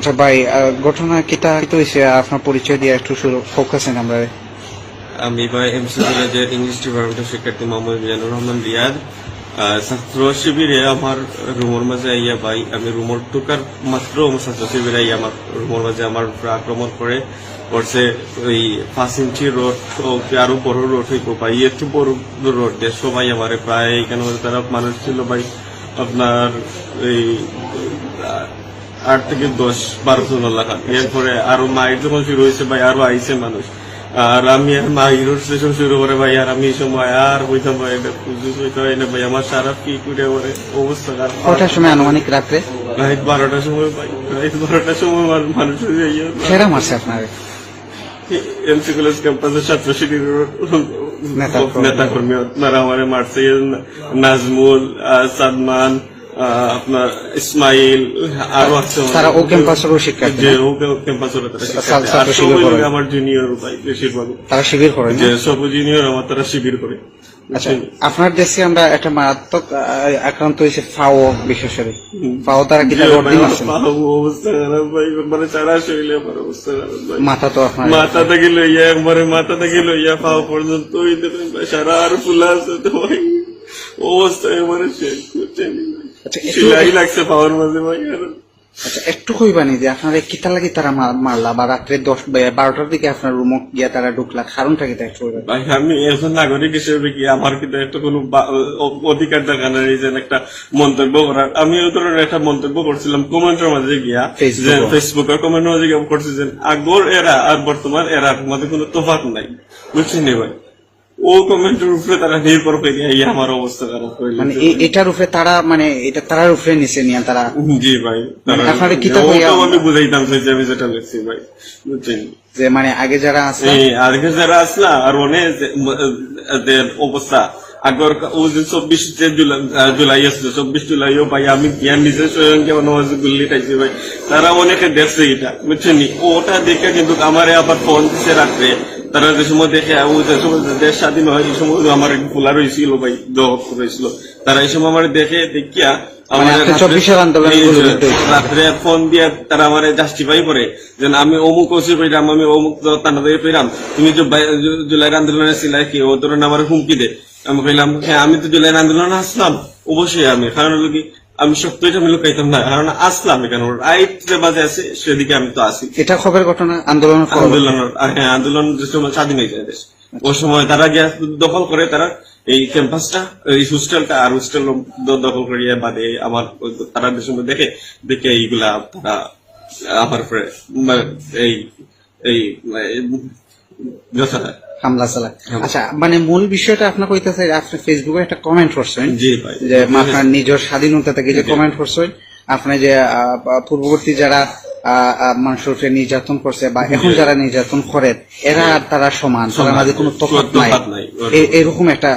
আচ্ছা ভাই ঘটনা কিতা কিতা হয়েছে আপনার পরিচয় দিয়ে একটু ফোকাসেন আমরা। আমি ভাই, এমসি কলেজের ইংলিশ ডিপার্টমেন্টের শিক্ষার্থী মোহাম্মদ মিজানুর রহমান রিয়াদ ছাত্র শিবিরে আমার রুমের মাঝে আইয়া ভাই, আমি রুমের ঢোকার মাত্র ছাত্র শিবিরে আইয়া আমার রুমের মাঝে আমার আক্রমণ করে। করছে ওই পাঁচ ইঞ্চি রোড কি আরও বড় রোড হইব ভাই, একটু বড় রোড দিয়ে সবাই আমার প্রায় এখানে তারা মানুষ ছিল ভাই। আপনার এই আট থেকে দশ বারো জন লাগা এরপরে আরও মায়ের যখন শুরু হয়েছে ভাই আরও আইছে মানুষ। আর আমি আর মা হিরোর স্টেশন শুরু করে ভাই আর আমি সময় আর হইতাম ভাই এটা পুজো হইতে হয় না ভাই। আমার সারা কি করে করে অবস্থা খারাপ? কটার সময় আনুমানিক রাত্রে? রাত বারোটার সময় ভাই রাত বারোটার সময় আমার- মানুষ সেরা মারছে আপনার। এমসি কলেজ ক্যাম্পাসের ছাত্র শিবিরের নেতা- নেতা কর্মী আপনারা আমার মারছে। নাজমুল আহ, আপনার ইসমাইল আরও আছে তারা ও ক্যাম্পাসেরও শিক্ষার্থী যে ও ক্যাম্পাসের তারা শিক্ষার্থী। আমার জুনিয়র ভাই বেশিরভাগ। তারা শিবির করে যে সব জুনিয়র আমার তারা শিবির করে। আচ্ছা আপনার দেশে আমরা একটা মারাত্মক আক্রান্ত হয়েছে ফাও বিশেষ করে ফাও তারা কিতা যে রোড ভাই, দিন আমার আছে অবস্থা খারাপ ভাই মানে সারা শরীরে আমার অবস্থা খারাপ ভাই। মাথা তো আপনার মাথা থেকে লইয়া একবারে মাথা থেকে লইয়া পাওয়া পর্যন্ত সারা আর ফুলা আছে তো ভাই। অবস্থা আমার শেষ? আচ্ছা, একটু- সিলাই লাগছে পাওয়ার মাঝে ভাই। আর আচ্ছা একটু কইবানি যে আপনারা কিতা লাগি তারা মার- মারলা বা রাত্রে দশ বারোটার দিকে আপনার রুমে গিয়া তারা ঢুকলা কারণটা কিতা একটু ভাই আমি একজন নাগরিক হিসেবে কি আমার কিন্তু একটা কোনো অধিকার দেখা নেই যে একটা মন্তব্য করার। আমি ওই ধরনের একটা মন্তব্য করছিলাম কমেন্টের মাঝে গিয়া। ফেসবুকের কমেন্টের মাঝে গিয়া করছি যে আগর এরা আর বর্তমান এরার মধ্যে কোনো তফাৎ নাই। বুঝছেন ভাই? ও কমেন্টের উপরে তারা নির্ভর করে এই আমার অবস্থা খারাপ হয়ে মানে এটার উপরে তারা মানে এটা তারার উপরে নিচে নিয়ে তারা। জি ভাই মানে আপনারা আমি বুঝাইতাম চাইছি আমি যেটা লিখছি ভাই বুঝছেন? যে মানে আগে যারা আছে আজকে যারা আসলা আর অনেক অবস্থা। আগর ও যে চব্বিশ যে জুলাই আসছে চব্বিশ জুলাইও ভাই আমি গিয়া নিজে স্বয়ং কেমন গুল্লি খাইছি ভাই। তারা অনেকে দেখছে এটা বুঝছেন ওটা দেখে কিন্তু আমারে আবার ফোন দিছে রাত্রে। তারা যে সময় দেখে ও যে সময় দেশ স্বাধীন হয় এই সময় আমার খোলা রয়েছিল ভাই জগৎ রয়েছিল তারা এই সময় আমার দেখে দেখিয়া মানে আমার আপনি 24 এর আন্দোলনে এই যে গুলি করতে হয়েছে। রাত্রে ফোন দিয়ে তারা আমার জাস্টিফাই করে যে আমি অমুক ওসি পেলাম আমি অমুক পেলাম তুমি যে বাই- জু- জুলাইয়ের আন্দোলনে ছিলাই কি? ও ধরেন আমার হুমকি দে। আমি কইলাম হ্যাঁ আমি তো জুলাইয়ের আন্দোলনে আসলাম। অবশ্যই আমি। কারণ হলো কি আমি সত্যিটা আমি লুকাইতাম না কারণ আসলাম এখানে। রাইট যে বাজে আছে সেদিকে আমি তো আসি এটা খবরের ঘটনা আন্দোলনের খবর? আন্দোলন হ্যাঁ আন্দোলন যে সময় স্বাধীন হয়ে যায় দেশ ওই সময় তারা গিয়া দখল করে তারা এই ক্যাম্পাসটা এই হোস্টেলটা আর হোস্টেল দখল করিয়া বাদে আমার তারা যে সময় দেখে দেখে এইগুলা তারা আমার এই এই যথা হামলা চালায়। আচ্ছা মানে মূল বিষয়টা আপনার কইতেছে আপনি ফেসবুকে একটা কমেন্ট করছেন। যে আপনার নিজের স্বাধীনতা থেকে যে কমেন্ট করছেন আপনি যে পূর্ববর্তী যারা উপরে নির্যাতন করছে বা এখন যারা নির্যাতন করে এরা আর তারা সমান তার মাঝে কোনো তফাৎ নাই। এরকম একটা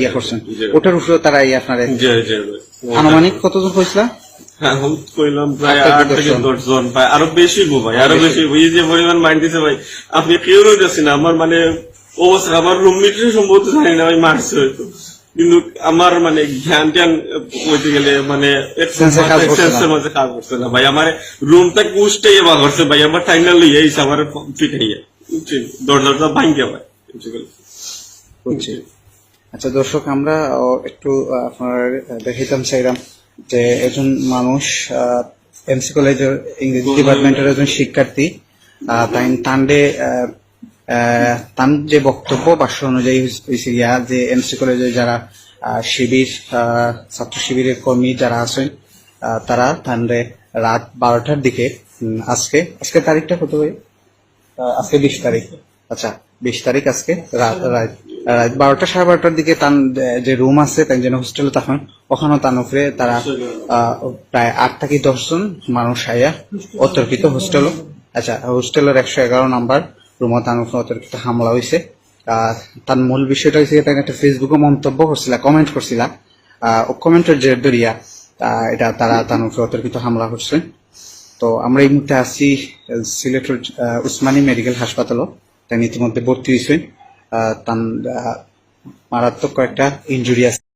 ইয়ে করছেন। ওটার উপরে তারা ইয়ে আপনার আনুমানিক কতজন হয়েছিল হ্যাঁ, কইলাম প্রায় আট থেকে আট থেকে দশজন। দশ জন ভাই। আরও বেশি ভাই। আরও বেশি? যে পরিমাণ মাইন্ড দিছে ভাই। আপনি কেউ রয়েছেন আমার মানে অবস্থা আমার রুমমেটের সম্ভবত জানি না ভাই মারছে হয়তো। কিন্তু আমার মানে জ্ঞান জ্ঞান বলতে গেলে মানে। সেন্সের মধ্যে কাজ করছে না। ভাই আমার রুমটা কুষ্টাই বা করছে। ভাই আমার টাইনা লইয়া এসে আমার পিটাইয়া দরজাটা ভাঙ্গিয়া ভাই আচ্ছা দর্শক আমরা একটু আপনার আহ, দেখাইতাম চাইলাম যে একজন মানুষ এমসি কলেজের ইংরেজি ডিপার্টমেন্টের একজন শিক্ষার্থী আহ, তাই তান্ডে আহ, যে বক্তব্য বাক্য অনুযায়ী হয়েছে গিয়া যে এমসি কলেজে যারা শিবির ছাত্র শিবিরের কর্মী যারা আছেন তারা তান্ডে রাত বারোটার দিকে আজকে আজকে তারিখটা কত ভাই? আজকে বিশ তারিখ। আচ্ছা বিশ তারিখ আজকে রাত রাত রাত বারোটা সাড়ে বারোটার দিকে তান যে রুম আছে তাই যেন হোস্টেলে তখন ওখানেও তান উপরে তারা আহ, প্রায় আট থেকে দশজন মানুষ আইয়া অতর্কিত হোস্টেল। আচ্ছা হোস্টেলের একশো এগারো নাম্বার তার উপরে অতর্কিত হামলা হয়েছে তার মূল বিষয়টা হয়েছে তাকে একটা ফেসবুকে মন্তব্য করছিল কমেন্ট করছিল কমেন্টের জের আহ, এটা তারা তার উপরে অতর্কিত হামলা করছে তো আমরা এই মুহূর্তে আছি সিলেটের উসমানী মেডিকেল হাসপাতালও তাই ইতিমধ্যে ভর্তি হয়েছেন তান মারাত্মক কয়েকটা ইনজুরি আছে।